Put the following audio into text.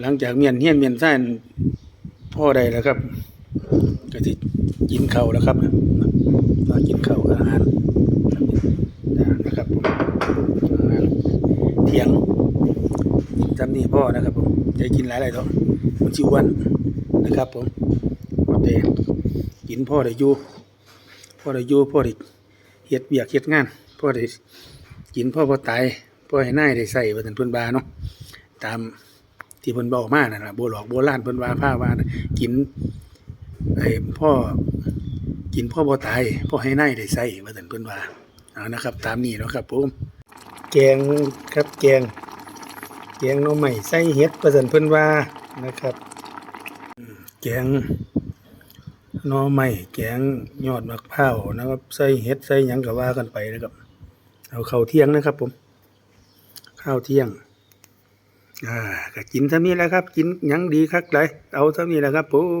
หลังจากเมียนเฮียนเมียนซ่านพ่อใดแล้วครับก็สิกินเข้าแล้วครับมากินเข้าอาหารนะครับผมเที่ยงกินจำนี่พ่อนะครับผมจะกินหลายๆท้อมันชิวันนะครับผมพอได้กินพ่อได้ยู่พ่อได้ยู่พ่อได้เฮ็ดเบียกเฮ็ดงานพ่อได้กินพ่อบ่ตายพ่อให้นายได้ใส่ว่าซั่นเพิ่นบาเนาะตาม ที่เพิ่นบอกมานั่นล่ะโบหลอกโบราณเพิ่นว่าพาว่ากินไอ้พ่อกินพ่อบ่ตายพ่อให้นายได้ใส่ว่าซั่นเพิ่นว่าเอานะครับ ตามนี้เนาะครับผมแกงครับแกงแกงหน่อไม้ใส่เห็ดว่าซั่นเพิ่นว่านะครับแกงหน่อไม้แกงยอดมะพร้าวนะครับใส่เห็ดใส่หยังก็ว่ากันไปนะครับ เอาข้าวเที่ยงนะครับผม ข้าวเที่ยง อ่าก็กินเท่านี้แหละครับ กินยังดีครับเลยเอาเท่านี้แหละครับผม